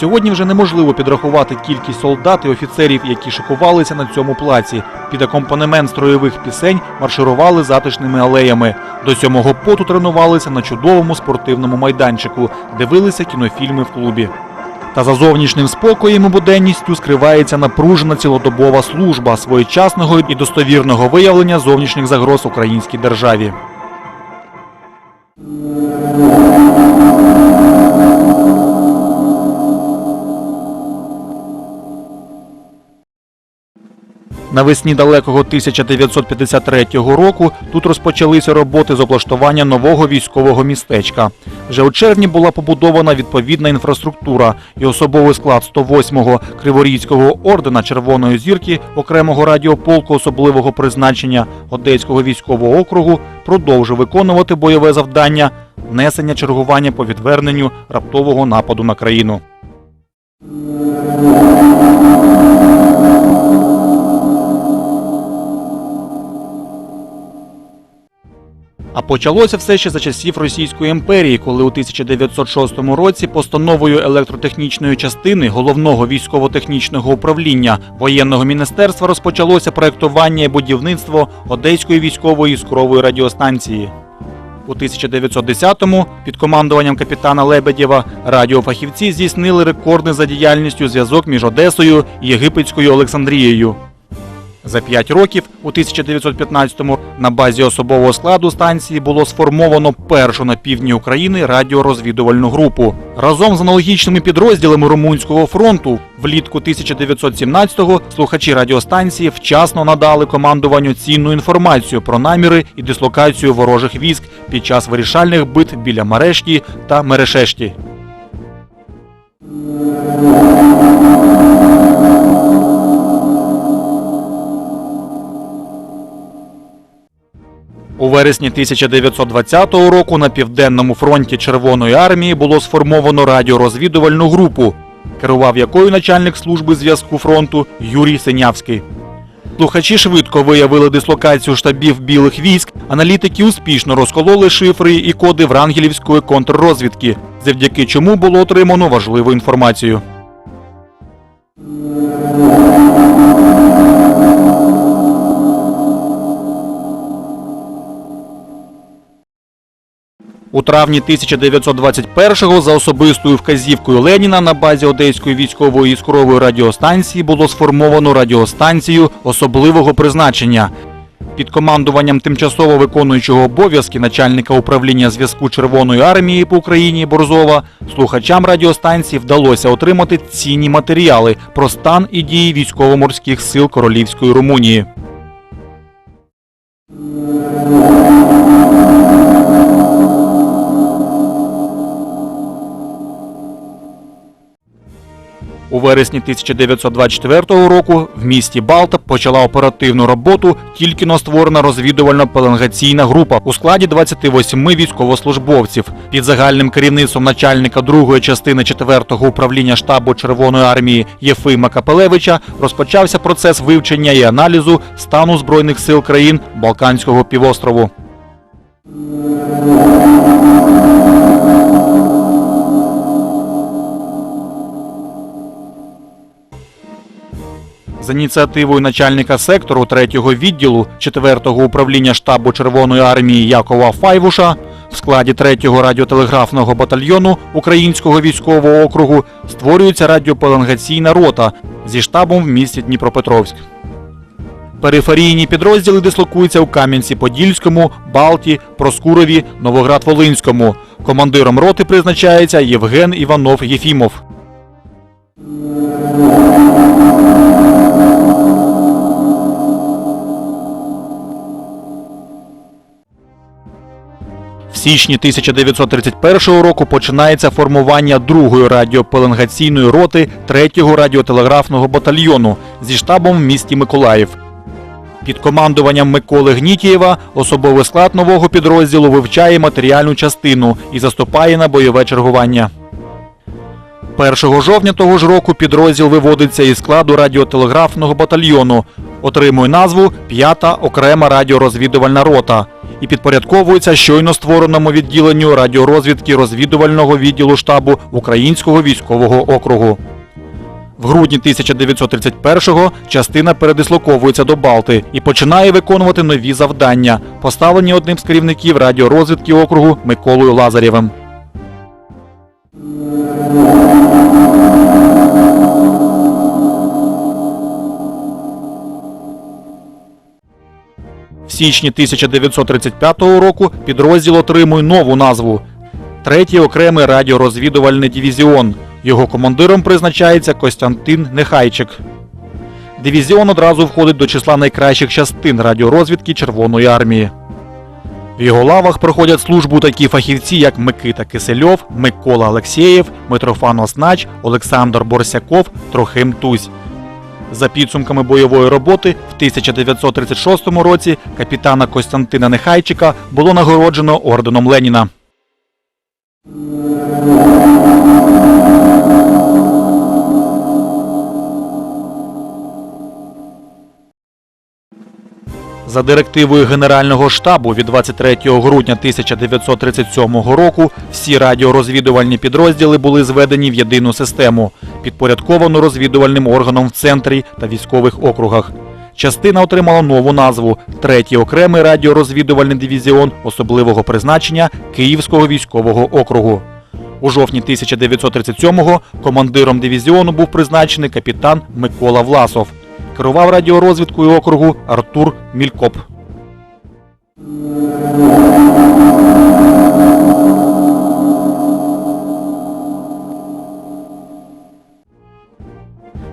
Сьогодні вже неможливо підрахувати кількість солдат і офіцерів, які шикувалися на цьому плаці. Під акомпанемент строєвих пісень марширували затишними алеями. До сьомого поту тренувалися на чудовому спортивному майданчику, дивилися кінофільми в клубі. Та за зовнішнім спокоєм і буденністю скривається напружена цілодобова служба своєчасного і достовірного виявлення зовнішніх загроз українській державі. Навесні далекого 1953 року тут розпочалися роботи з облаштування нового військового містечка. Вже у червні була побудована відповідна інфраструктура і особовий склад 108-го Криворізького ордена Червоної зірки окремого радіополку особливого призначення Одеського військового округу продовжив виконувати бойове завдання несення чергування по відверненню раптового нападу на країну. А почалося все ще за часів Російської імперії, коли у 1906 році постановою електротехнічної частини головного військово-технічного управління воєнного міністерства розпочалося проектування і будівництво Одеської військової іскрової радіостанції. У 1910-му під командуванням капітана Лебедєва радіофахівці здійснили рекордний за діяльністю зв'язок між Одесою і Єгипетською Олександрією. За п'ять років у 1915-му на базі особового складу станції було сформовано першу на півдні України радіорозвідувальну групу. Разом з аналогічними підрозділами Румунського фронту влітку 1917-го слухачі радіостанції вчасно надали командуванню цінну інформацію про наміри і дислокацію ворожих військ під час вирішальних битв біля Марешті та Мерешешті. У вересні 1920 року на південному фронті Червоної армії було сформовано радіорозвідувальну групу, керував якою начальник служби зв'язку фронту Юрій Синявський. Слухачі швидко виявили дислокацію штабів білих військ, аналітики успішно розкололи шифри і коди врангелівської контррозвідки, завдяки чому було отримано важливу інформацію. У травні 1921-го за особистою вказівкою Леніна на базі Одеської військової іскрової радіостанції було сформовано радіостанцію особливого призначення. Під командуванням тимчасово виконуючого обов'язки начальника управління зв'язку Червоної армії по Україні Борзова слухачам радіостанції вдалося отримати цінні матеріали про стан і дії військово-морських сил Королівської Румунії. У вересні 1924 року в місті Балта почала оперативну роботу тільки створена розвідувально-пеленгаційна група у складі 28 військовослужбовців. Під загальним керівництвом начальника другої частини 4-го управління штабу Червоної армії Єфима Капелевича розпочався процес вивчення і аналізу стану збройних сил країн Балканського півострову. За ініціативою начальника сектору 3-го відділу 4-го управління штабу Червоної армії Якова Файвуша в складі 3-го радіотелеграфного батальйону Українського військового округу створюється радіопеленгаційна рота зі штабом в місті Дніпропетровськ. Периферійні підрозділи дислокуються у Кам'янці-Подільському, Балті, Проскурові, Новоград-Волинському. Командиром роти призначається Євген Іванов Єфімов. Січні 1931 року починається формування другої радіопеленгаційної роти 3-го радіотелеграфного батальйону зі штабом в місті Миколаїв. Під командуванням Миколи Гнітієва особовий склад нового підрозділу вивчає матеріальну частину і заступає на бойове чергування. 1 жовтня того ж року підрозділ виводиться із складу радіотелеграфного батальйону, отримує назву 5-та окрема радіорозвідувальна рота і підпорядковується щойно створеному відділенню радіорозвідки розвідувального відділу штабу Українського військового округу. В грудні 1931-го частина передислоковується до Балти і починає виконувати нові завдання, поставлені одним з керівників радіорозвідки округу Миколою Лазарєвим. В січні 1935 року підрозділ отримує нову назву Третій окремий радіорозвідувальний дивізіон. Його командиром призначається Костянтин Нехайчик. Дивізіон одразу входить до числа найкращих частин радіорозвідки Червоної армії. В його лавах проходять службу такі фахівці, як Микита Кисельов, Микола Алексєєв, Митрофан Оснач, Олександр Борсяков, Трохим Тусь. За підсумками бойової роботи в 1936 році капітана Костянтина Нехайчика було нагороджено орденом Леніна. За директивою Генерального штабу від 23 грудня 1937 року всі радіорозвідувальні підрозділи були зведені в єдину систему, підпорядковану розвідувальним органом в центрі та військових округах. Частина отримала нову назву Третій окремий радіорозвідувальний дивізіон особливого призначення Київського військового округу. У жовтні 1937-го командиром дивізіону був призначений капітан Микола Власов. Керував радіорозвідкою округу Артур Мількоп. –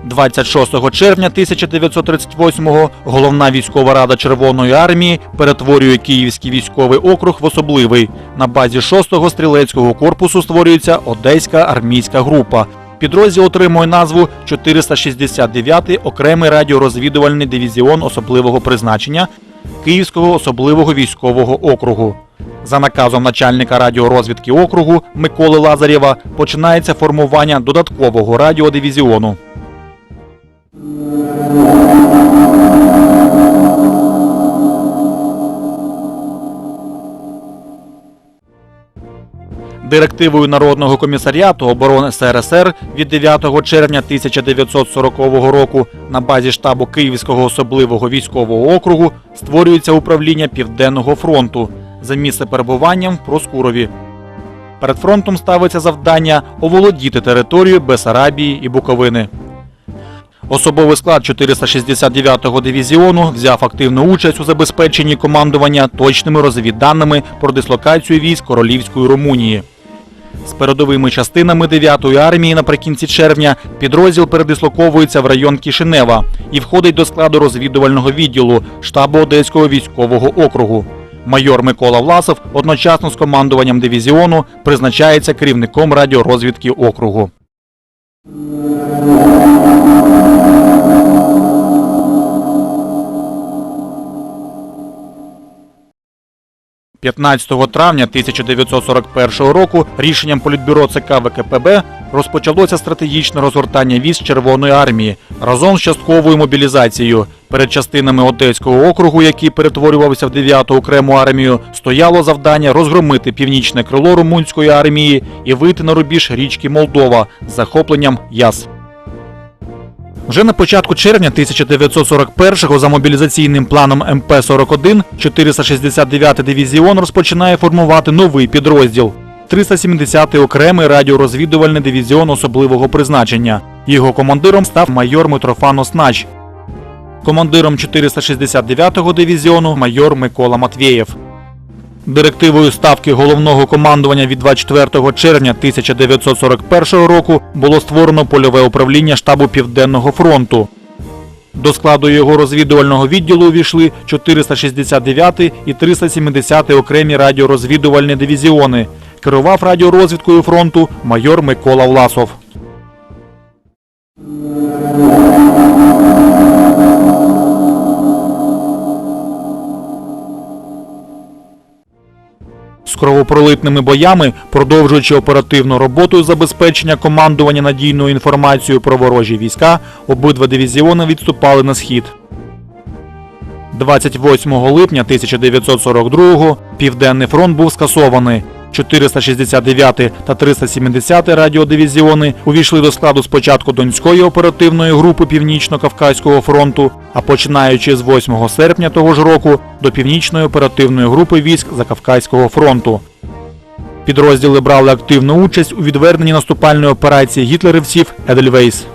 26 червня 1938-го головна військова рада Червоної армії перетворює Київський військовий округ в особливий. На базі 6-го стрілецького корпусу створюється Одеська армійська група. Підрозділ отримує назву 469-й окремий радіорозвідувальний дивізіон особливого призначення Київського особливого військового округу. За наказом начальника радіорозвідки округу Миколи Лазарєва починається формування додаткового радіодивізіону. Директивою Народного комісаріату оборони СРСР від 9 червня 1940 року на базі штабу Київського особливого військового округу створюється управління Південного фронту за місце перебуванням в Проскурові. Перед фронтом ставиться завдання оволодіти територію Бесарабії і Буковини. Особовий склад 469-го дивізіону взяв активну участь у забезпеченні командування точними розвідданими про дислокацію військ Королівської Румунії. З передовими частинами 9-ї армії наприкінці червня підрозділ передислоковується в район Кишинева і входить до складу розвідувального відділу штабу Одеського військового округу. Майор Микола Власов одночасно з командуванням дивізіону призначається керівником радіорозвідки округу. 15 травня 1941 року рішенням Політбюро ЦК ВКПБ розпочалося стратегічне розгортання військ Червоної армії разом з частковою мобілізацією. Перед частинами Одеського округу, який перетворювався в 9-ту окрему армію, стояло завдання розгромити північне крило румунської армії і вийти на рубіж річки Молдова з захопленням Яс. Вже на початку червня 1941-го за мобілізаційним планом МП-41 469-й дивізіон розпочинає формувати новий підрозділ. 370-й окремий радіорозвідувальний дивізіон особливого призначення. Його командиром став майор Митрофан Оснач. Командиром 469-го дивізіону майор Микола Матвєєв. Директивою ставки головного командування від 24 червня 1941 року було створено польове управління штабу Південного фронту. До складу його розвідувального відділу увійшли 469 і 370 окремі радіорозвідувальні дивізіони. Керував радіорозвідкою фронту майор Микола Власов. З кровопролитними боями, продовжуючи оперативну роботу забезпечення командування надійною інформацією про ворожі війська, обидва дивізіони відступали на схід. 28 липня 1942-го Південний фронт був скасований. 469 та 370 радіодивізіони увійшли до складу спочатку Донської оперативної групи Північно-Кавказького фронту, а починаючи з 8 серпня того ж року до Північної оперативної групи військ Закавказького фронту. Підрозділи брали активну участь у відверненні наступальної операції гітлерівців Едельвейс.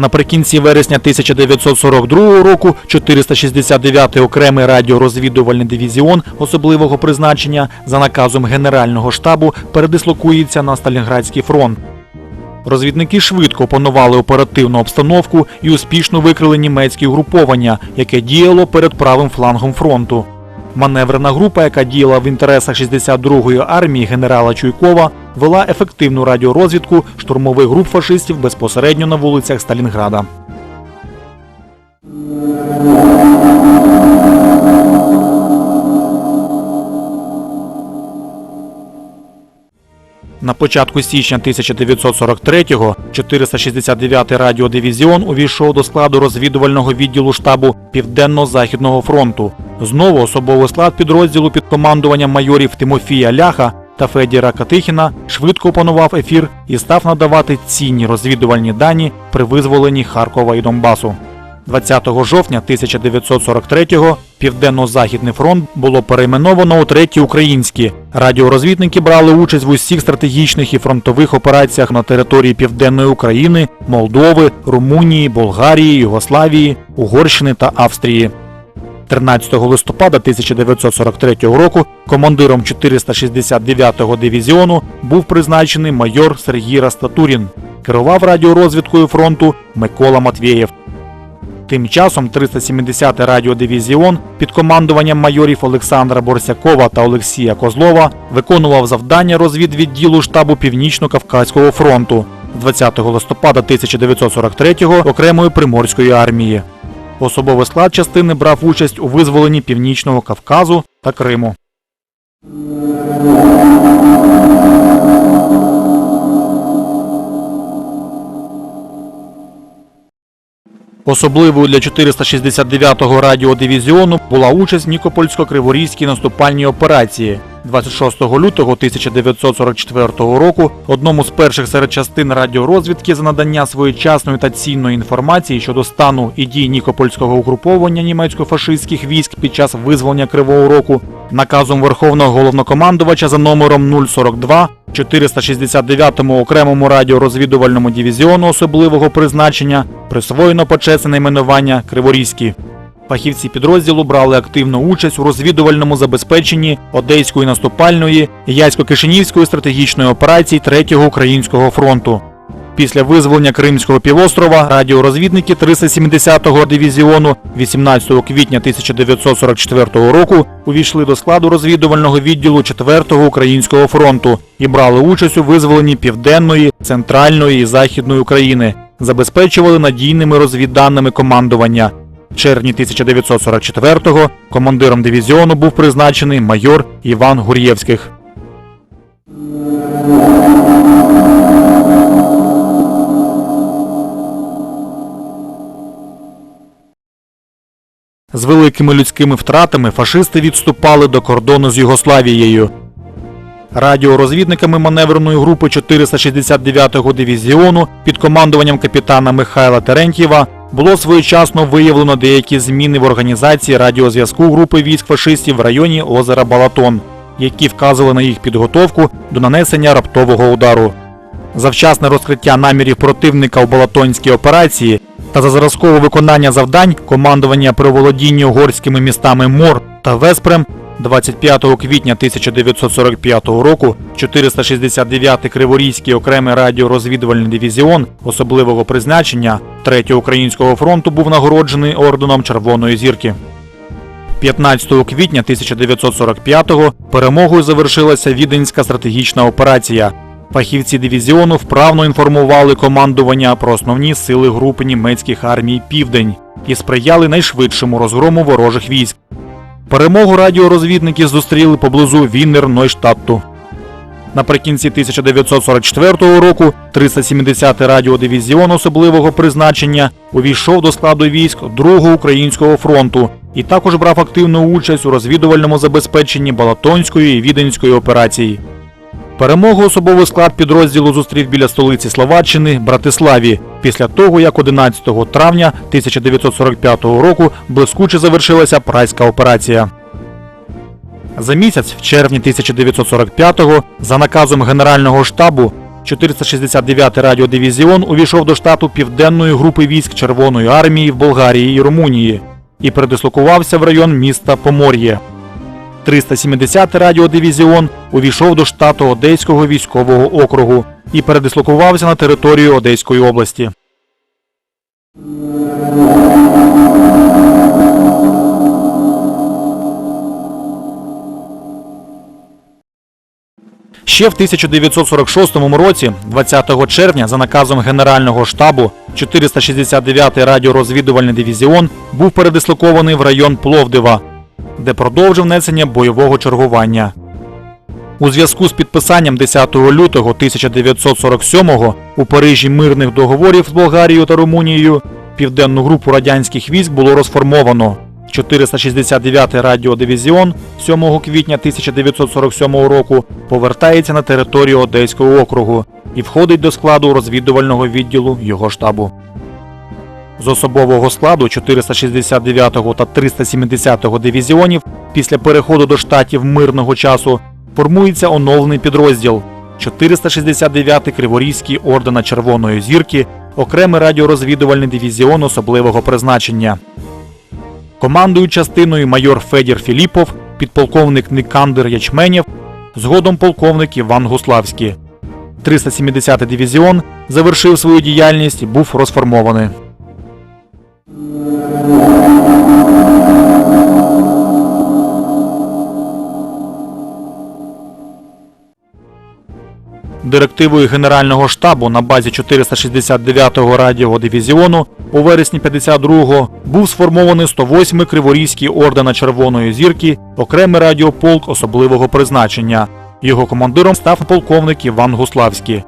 Наприкінці вересня 1942 року 469-й окремий радіорозвідувальний дивізіон особливого призначення за наказом Генерального штабу передислокується на Сталінградський фронт. Розвідники швидко опанували оперативну обстановку і успішно викрили німецькі угруповання, яке діяло перед правим флангом фронту. Маневрена група, яка діяла в інтересах 62-ї армії генерала Чуйкова, вела ефективну радіорозвідку штурмових груп фашистів безпосередньо на вулицях Сталінграда. На початку січня 1943-го 469-й радіодивізіон увійшов до складу розвідувального відділу штабу Південно-Західного фронту. Знову особовий склад підрозділу під командуванням майорів Тимофія Ляха та Федіра Катихіна швидко опанував ефір і став надавати цінні розвідувальні дані при визволенні Харкова і Донбасу. 20 жовтня 1943-го Південно-Західний фронт було перейменовано у Третій Український. Радіорозвідники брали участь в усіх стратегічних і фронтових операціях на території Південної України, Молдови, Румунії, Болгарії, Югославії, Угорщини та Австрії. 13 листопада 1943 року командиром 469-го дивізіону був призначений майор Сергій Растатурін. Керував радіорозвідкою фронту Микола Матвєєв. Тим часом 370-й радіодивізіон під командуванням майорів Олександра Борсякова та Олексія Козлова виконував завдання розвідвідділу штабу Північно-Кавказького фронту з 20 листопада 1943-го окремої приморської армії. Особовий склад частини брав участь у визволенні Північного Кавказу та Криму. Особливою для 469-го радіодивізіону була участь в Нікопольсько-Криворізькій наступальній операції. 26 лютого 1944 року одному з перших серед частин радіорозвідки за надання своєчасної та цінної інформації щодо стану і дій Нікопольського угруповання німецько-фашистських військ під час визволення Кривого Року наказом Верховного головнокомандувача за номером 042 469-му окремому радіорозвідувальному дивізіону особливого призначення присвоєно почесне найменування Криворізький. Фахівці підрозділу брали активну участь у розвідувальному забезпеченні Одеської наступальної Ясько-Кишинівської стратегічної операції Третього українського фронту. Після визволення Кримського півострова радіорозвідники 370-го дивізіону 18 квітня 1944 року увійшли до складу розвідувального відділу 4-го українського фронту і брали участь у визволенні Південної, Центральної і Західної України, забезпечували надійними розвідданими командування. Червні 1944-го командиром дивізіону був призначений майор Іван Гур'євських. З великими людськими втратами фашисти відступали до кордону з Югославією. Радіорозвідниками маневреної групи 469-го дивізіону під командуванням капітана Михайла Терентьєва було своєчасно виявлено деякі зміни в організації радіозв'язку групи військ фашистів в районі озера Балатон, які вказували на їх підготовку до нанесення раптового удару. Завчасне розкриття намірів противника у Балатонській операції та за зразкове виконання завдань командування при володінні угорськими містами Мор та Веспрем 25 квітня 1945 року 469-й Криворізький окремий радіорозвідувальний дивізіон особливого призначення 3-го українського фронту був нагороджений орденом Червоної зірки. 15 квітня 1945-го перемогою завершилася Віденська стратегічна операція. Фахівці дивізіону вправно інформували командування про основні сили групи німецьких армій Південь і сприяли найшвидшому розгрому ворожих військ. Перемогу радіорозвідники зустріли поблизу Віннер Нойштадту. Наприкінці 1944 року 370-й радіодивізіон особливого призначення увійшов до складу військ Другого українського фронту і також брав активну участь у розвідувальному забезпеченні Балатонської і Віденської операцій. Перемогу особовий склад підрозділу зустрів біля столиці Словаччини Братиславі після того, як 11 травня 1945 року блискуче завершилася прайська операція. За місяць, в червні 1945-го, за наказом Генерального штабу, 469-й радіодивізіон увійшов до штату Південної групи військ Червоної армії в Болгарії і Румунії і передислокувався в район міста Помор'є. 370-й радіодивізіон увійшов до штату Одеського військового округу і передислокувався на територію Одеської області. Ще в 1946 році, 20 червня, за наказом Генерального штабу, 469-й радіорозвідувальний дивізіон був передислокований в район Пловдива, де продовжив несення бойового чергування. У зв'язку з підписанням 10 лютого 1947-го у Парижі мирних договорів з Болгарією та Румунією південну групу радянських військ було розформовано. 469-й радіодивізіон 7 квітня 1947 року повертається на територію Одеського округу і входить до складу розвідувального відділу його штабу. З особового складу 469-го та 370-го дивізіонів після переходу до штатів мирного часу формується оновлений підрозділ 469-й Криворізький ордена Червоної зірки, окремий радіорозвідувальний дивізіон особливого призначення. Командує частиною майор Федір Філіпов, підполковник Никандер Ячменєв, згодом полковник Іван Гуславський. 370-й дивізіон завершив свою діяльність і був розформований. Директивою Генерального штабу на базі 469-го радіодивізіону у вересні 52-го був сформований 108-й Криворізький ордена Червоної зірки, окремий радіополк особливого призначення. Його командиром став полковник Іван Гуславський.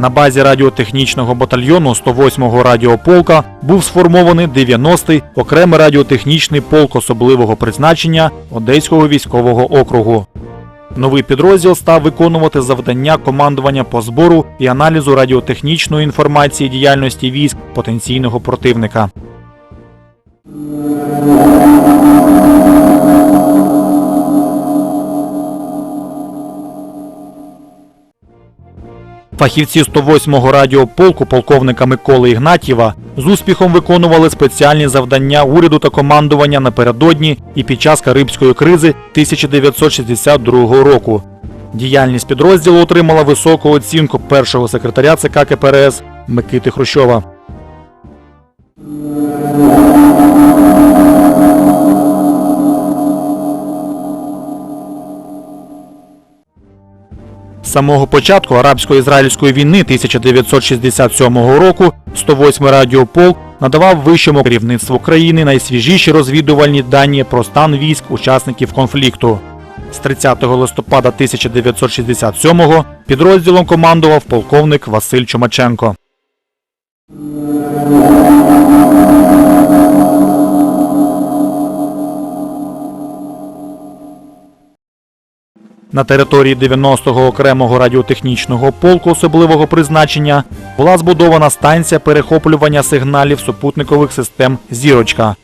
На базі радіотехнічного батальйону 108-го радіополка був сформований 90-й окремий радіотехнічний полк особливого призначення Одеського військового округу. Новий підрозділ став виконувати завдання командування по збору і аналізу радіотехнічної інформації діяльності військ потенційного противника. Фахівці 108-го радіополку полковника Миколи Ігнатєва з успіхом виконували спеціальні завдання уряду та командування напередодні і під час Карибської кризи 1962 року. Діяльність підрозділу отримала високу оцінку першого секретаря ЦК КПРС Микити Хрущова. З самого початку арабсько-ізраїльської війни 1967 року 108-й радіополк надавав вищому керівництву країни найсвіжіші розвідувальні дані про стан військ учасників конфлікту. З 30 листопада 1967-го підрозділом командував полковник Василь Чумаченко. На території 90-го окремого радіотехнічного полку особливого призначення була збудована станція перехоплювання сигналів супутникових систем Зірочка.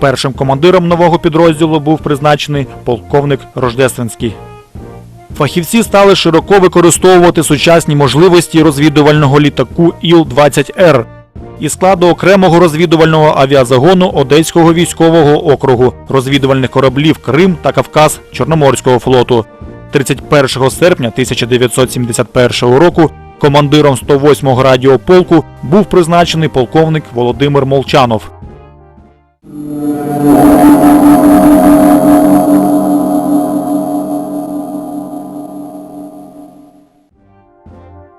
Першим командиром нового підрозділу був призначений полковник Рождественський. Фахівці стали широко використовувати сучасні можливості розвідувального літаку Іл-20Р із складу окремого розвідувального авіазагону Одеського військового округу, розвідувальних кораблів Крим та Кавказ Чорноморського флоту. 31 серпня 1971 року командиром 108-го радіополку був призначений полковник Володимир Молчанов.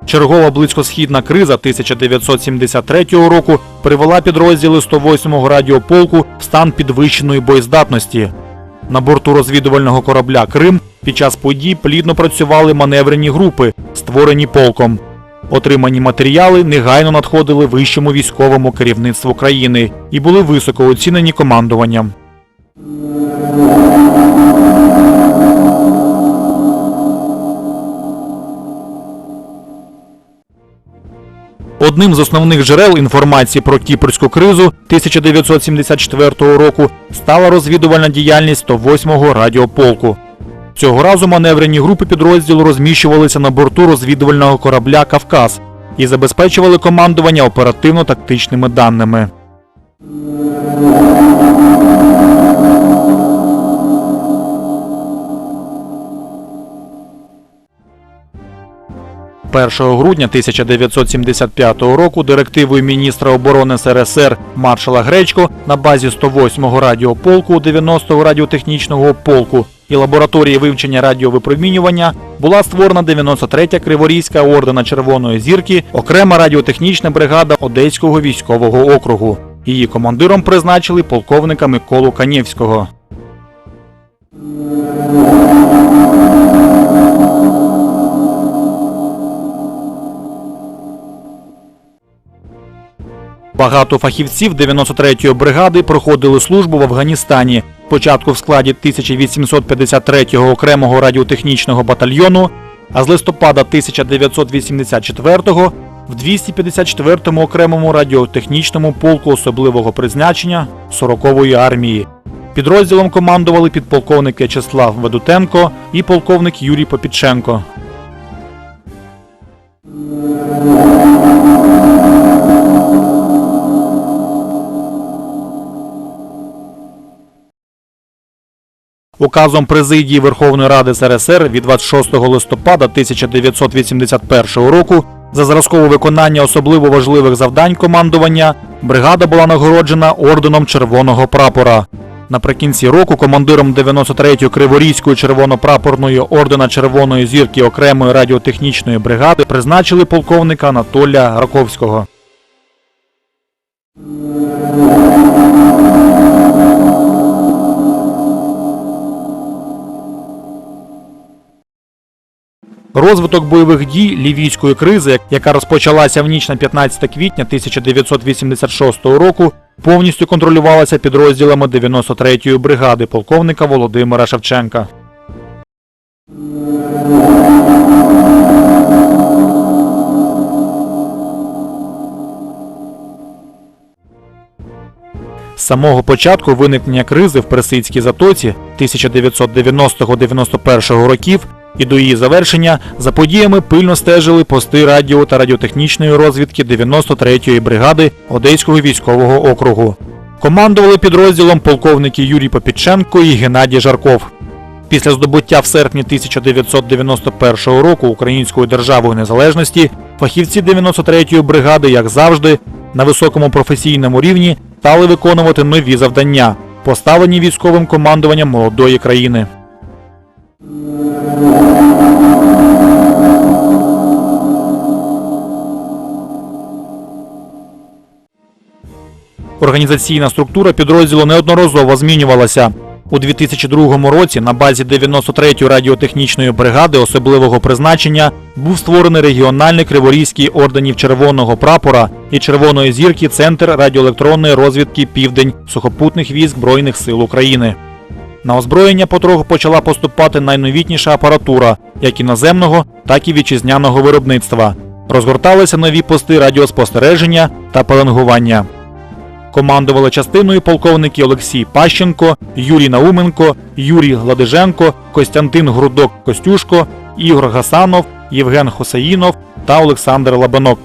Чергова близькосхідна криза 1973 року привела підрозділи 108-го радіополку в стан підвищеної боєздатності. На борту розвідувального корабля Крим під час подій плідно працювали маневрені групи, створені полком. Отримані матеріали негайно надходили вищому військовому керівництву країни і були високо оцінені командуванням. Одним з основних джерел інформації про кіпрську кризу 1974 року стала розвідувальна діяльність 108-го радіополку. Цього разу маневрені групи підрозділу розміщувалися на борту розвідувального корабля Кавказ і забезпечували командування оперативно-тактичними даними. – 1 грудня 1975 року директивою міністра оборони СРСР маршала Гречко на базі 108-го радіополку 90-го радіотехнічного полку і лабораторії вивчення радіовипромінювання була створена 93-я Криворізька ордена Червоної зірки, окрема радіотехнічна бригада Одеського військового округу. Її командиром призначили полковника Миколу Канєвського. Багато фахівців 93-ї бригади проходили службу в Афганістані. Спочатку в складі 1853-го окремого радіотехнічного батальйону, а з листопада 1984-го в 254-му окремому радіотехнічному полку особливого призначення 40-ї армії. Підрозділом командували підполковник В'ячеслав Ведутенко і полковник Юрій Попіченко. Указом президії Верховної Ради СРСР від 26 листопада 1981 року за зразкове виконання особливо важливих завдань командування бригада була нагороджена орденом Червоного прапора. Наприкінці року командиром 93-ї Криворізької червонопрапорної ордена Червоної зірки окремої радіотехнічної бригади призначили полковника Анатолія Раковського. Розвиток бойових дій лівійської кризи, яка розпочалася в ніч на 15 квітня 1986 року, повністю контролювалася підрозділами 93-ї бригади полковника Володимира Шевченка. Самого початку виникнення кризи в Персидській затоці 1990-91 років і до її завершення за подіями пильно стежили пости радіо та радіотехнічної розвідки 93-ї бригади Одеського військового округу. Командували підрозділом полковники Юрій Попіченко і Геннадій Жарков. Після здобуття в серпні 1991 року Української державної незалежності фахівці 93-ї бригади, як завжди, на високому професійному рівні стали виконувати нові завдання, поставлені військовим командуванням молодої країни. Організаційна структура підрозділу неодноразово змінювалася. У 2002 році на базі 93-ї радіотехнічної бригади особливого призначення був створений регіональний Криворізький орденів Червоного прапора і Червоної зірки Центр радіоелектронної розвідки Південь сухопутних військ Збройних сил України. На озброєння потроху почала поступати найновітніша апаратура, як іноземного, так і вітчизняного виробництва. Розгорталися нові пости радіоспостереження та пеленгування. Командували частиною полковники Олексій Пащенко, Юрій Науменко, Юрій Гладиженко, Костянтин Грудок Костюшко, Ігор Гасанов, Євген Хосаїнов та Олександр Лабанок.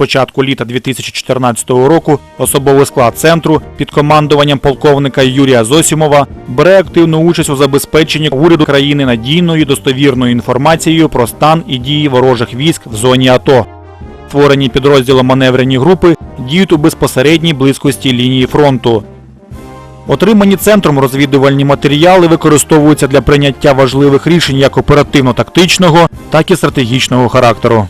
Початку літа 2014 року особовий склад центру під командуванням полковника Юрія Зосімова бере активну участь у забезпеченні уряду країни надійною достовірною інформацією про стан і дії ворожих військ в зоні АТО. Створені підрозділом маневрені групи діють у безпосередній близькості лінії фронту. Отримані центром розвідувальні матеріали використовуються для прийняття важливих рішень як оперативно-тактичного, так і стратегічного характеру.